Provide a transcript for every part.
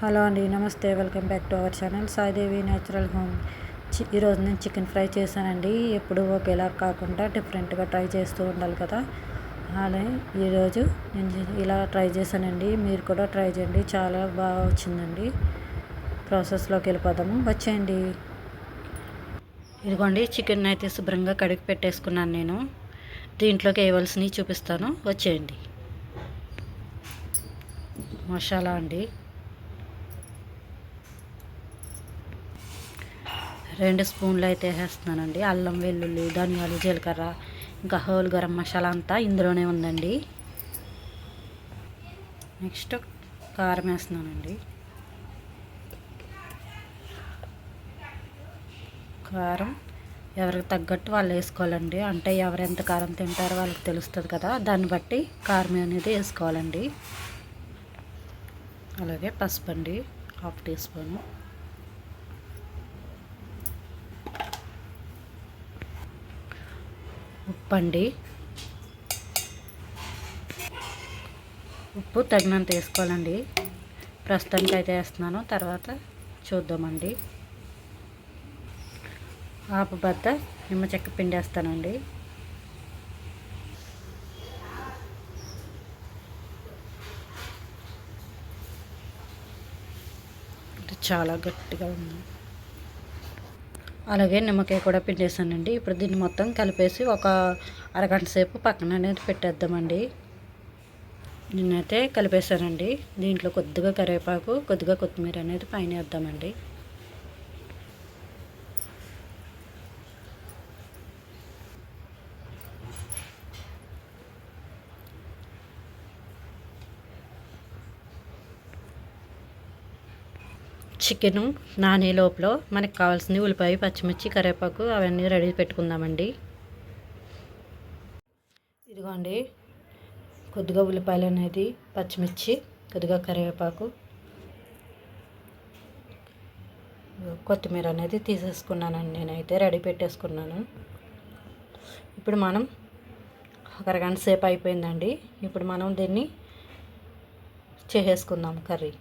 Hello అండి నమస్తే. Welcome back to our channel. Saidevi natural home. చి ఈరోజు నేను చికెన్ ఫ్రై చేశానండి. ఎప్పుడు ఒకేలా కాకుండా డిఫరెంట్గా ట్రై చేస్తూ ఉండాలి కదా. అలా ఈరోజు నేను ఇలా ట్రై చేశానండి. మీరు కూడా ట్రై చేయండి. చాలా బాగా వచ్చిందండి. ప్రాసెస్లోకి వెళ్ళిపోదాము. వచ్చేయండి. ఇదిగోండి చికెన్ అయితే శుభ్రంగా కడిగి పెట్టేసుకున్నాను నేను. దీంట్లోకి వేయవలసినవి చూపిస్తాను. వచ్చేయండి. మసాలా అండి. రెండు స్పూన్లు అయితే వేస్తున్నానండి. అల్లం వెల్లుల్లి ధనియాలు జీలకర్ర ఇంకా హోల్ గరం మసాలా అంతా ఇందులోనే ఉందండి. నెక్స్ట్ కారం వేస్తున్నానండి. కారం ఎవరికి తగ్గట్టు వాళ్ళు వేసుకోవాలండి. అంటే ఎవరు ఎంత కారం తింటారో వాళ్ళకి తెలుస్తుంది కదా. దాన్ని బట్టి కారం అనేది వేసుకోవాలండి. అలాగే పసుపు అండి. Half tea spoon. ఉప్పండి ఉప్పు తగినంత వేసుకోవాలండి. ప్రస్తుతానికి అయితే వేస్తున్నాను. తర్వాత చూద్దామండి. ఆపు బద్ద నిమ్మ చెక్క పిండి వేస్తానండి. చాలా గట్టిగా ఉంది. అలాగే నిమ్మకాయ కూడా పిండేసానండి ఇప్పుడు దీన్ని మొత్తం కలిపేసి ఒక అరగంట సేపు పక్కన అనేది పెట్టేద్దామండి. నేనైతే కలిపేసానండి దీంట్లో కొద్దిగా కరివేపాకు కొద్దిగా కొత్తిమీర అనేది పైన వేద్దామండి. చికెను నానే లోపల. మనకు కావాల్సింది ఉల్లిపాయ పచ్చిమిర్చి కరివేపాకు అవన్నీ రెడీ పెట్టుకుందామండి. ఇదిగోండి. కొద్దిగా ఉల్లిపాయలు అనేది పచ్చిమిర్చి కొద్దిగా కరివేపాకు. కొత్తిమీర అనేది తీసేసుకున్నానండి. నేనైతే రెడీ పెట్టేసుకున్నాను. ఇప్పుడు మనం ఒక అరగంట సేపు అయిపోయిందండి. ఇప్పుడు మనం దీన్ని చేసేసుకుందాం కర్రీ.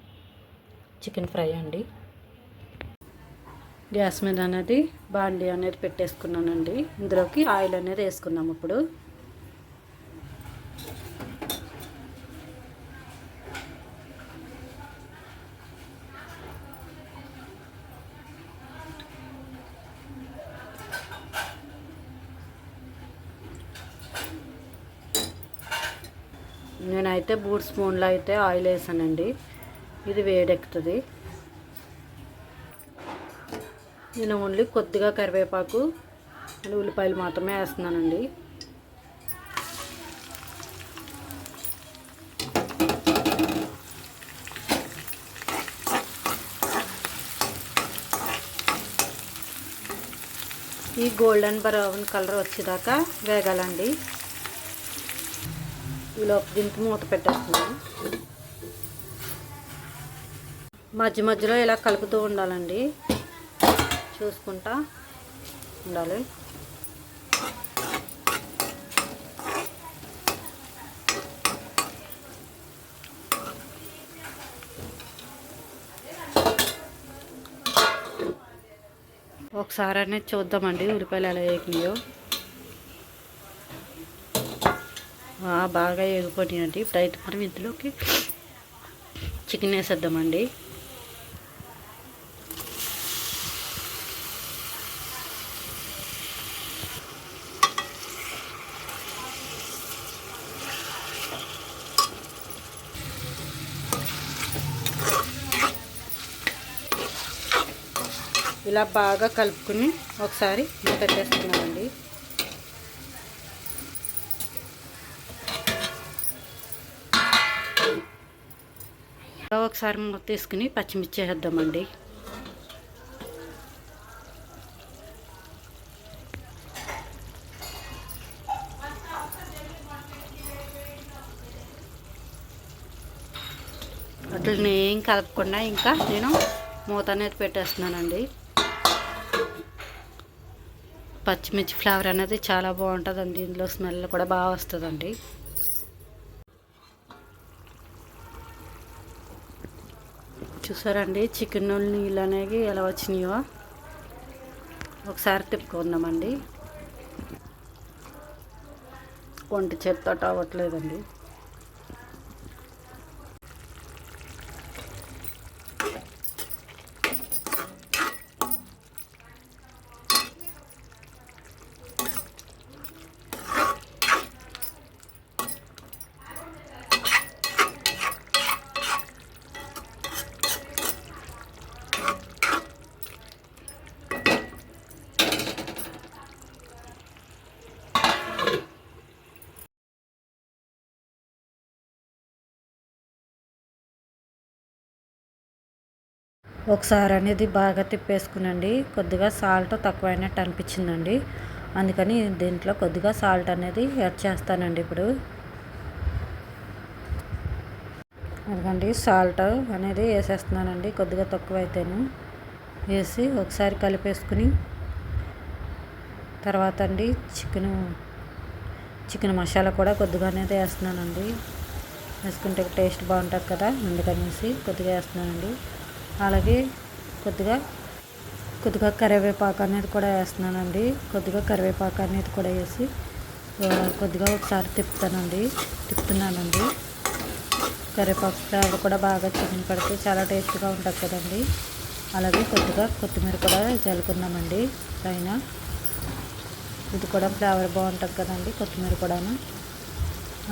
చికెన్ ఫ్రై అండి. గ్యాస్ మీద అనేది బాండి అనేది పెట్టేసుకున్నానండి. ఇందులోకి ఆయిల్ అనేది వేసుకుందాం ఇప్పుడు. నేనైతే మూడు స్పూన్లు అయితే ఆయిల్ వేసానండి. ఇది వేడెక్కుతుంది. నేను ఓన్లీ కొద్దిగా కరివేపాకు అండ్ ఉల్లిపాయలు మాత్రమే వేస్తున్నానండి. ఈ గోల్డెన్ బ్రౌన్ కలర్ వచ్చేదాకా వేగాలండి. ఈలోపు దీనికి మూత పెట్టేస్తున్నాను. మధ్య మధ్యలో ఇలా కలుపుతూ ఉండాలండి. చూసుకుంటా ఉండాలి. ఒకసారి అనేది చూద్దామండి ఉల్లిపాయలు ఎలా వేగినాయో. బాగా వేగిపోయినాయండి. ఇప్పుడైతే మనం ఇందులోకి చికెన్ వేసేద్దామండి. ఇలా బాగా కలుపుకుని ఒకసారి పెట్టేస్తున్నామండి ఒకసారి మూత తీసుకుని పచ్చిమిర్చి వేద్దామండి. వాటిని ఏం కలపకుండా ఇంకా నేను మూత అనేది పెట్టేస్తున్నానండి. పచ్చిమిర్చి ఫ్లేవర్ అనేది చాలా బాగుంటుందండి. ఇందులో స్మెల్ కూడా బాగా వస్తుందండి. చూసారండి? చికెన్ నీళ్ళు అనేవి ఎలా వచ్చినాయో ఒకసారి తిప్పుకుందామండి. వంట చేత్తో అవ్వట్లేదండి. ఒకసారి అనేది బాగా తిప్పేసుకునండి. కొద్దిగా సాల్ట్ తక్కువైనట్టు అనిపించిందండి. అందుకని దీంట్లో కొద్దిగా సాల్ట్ అనేది యాడ్ చేస్తానండి ఇప్పుడు. అందుకండి సాల్ట్ అనేది వేసేస్తున్నానండి. కొద్దిగా తక్కువ అయితేను వేసి ఒకసారి కలిపేసుకుని తర్వాత అండి చికెన్ చికెన్ మసాలా కూడా కొద్దిగా అనేది వేస్తున్నానండి. వేసుకుంటే టేస్ట్ బాగుంటుంది కదా అందుకనేసి కొద్దిగా వేస్తున్నానండి. అలాగే కొద్దిగా కొద్దిగా కరివేపాకు అనేది కూడా వేస్తున్నానండి. కొద్దిగా కరివేపాకు అనేది కూడా వేసి కొద్దిగా ఒకసారి తిప్పుతానండి. తిప్పుతున్నానండి. కరివేపాకు ఫ్లేవర్ కూడా బాగా చికెన్ పడితే చాలా టేస్ట్గా ఉంటుంది కదండి. అలాగే కొద్దిగా కొత్తిమీర కూడా చల్లుకుందామండి పైన. ఇది కూడా ఫ్లేవర్ బాగుంటుంది కదండి కొత్తిమీర కూడాను.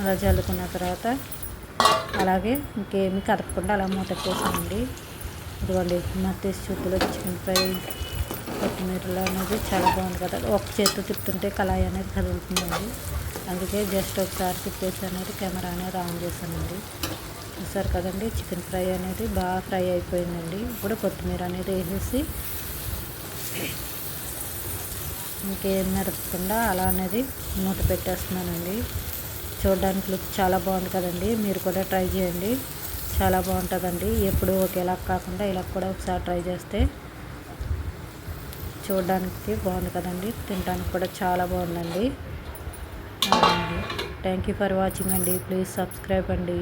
అలా చల్లుకున్న తర్వాత అలాగే ఇంకేమి కదపకుండా అలా మూత పెట్టేసామండి. ఇదిగోండి మత్తేసి చూపులో చికెన్ ఫ్రై కొత్తిమీరలో అనేది చాలా బాగుంది కదా. ఒక చేతితో తిప్పుతుంటే కళాయి అనేది కదులుతుందండి. అందుకే జస్ట్ ఒకసారి తిప్పేసి అనేది కెమెరా అనేది ఆన్ చేశానండి. చూసారు కదండి చికెన్ ఫ్రై అనేది బాగా ఫ్రై అయిపోయిందండి. ఇప్పుడు కొత్తిమీర అనేది వేసేసి ఇంకేం మెరపకుండా అలా అనేది మూత పెట్టేస్తున్నానండి. చూడడానికి లుక్ చాలా బాగుంది కదండి. మీరు కూడా ట్రై చేయండి. చాలా బాగుంటుందండి. ఎప్పుడు ఒకేలా కాకుండా ఇలా కూడా ఒకసారి ట్రై చేస్తే చూడడానికి బాగుంది కదండి. తినడానికి కూడా చాలా బాగుందండి. థ్యాంక్ యూ ఫర్ వాచింగ్ అండి. ప్లీజ్ సబ్స్క్రైబ్ అండి.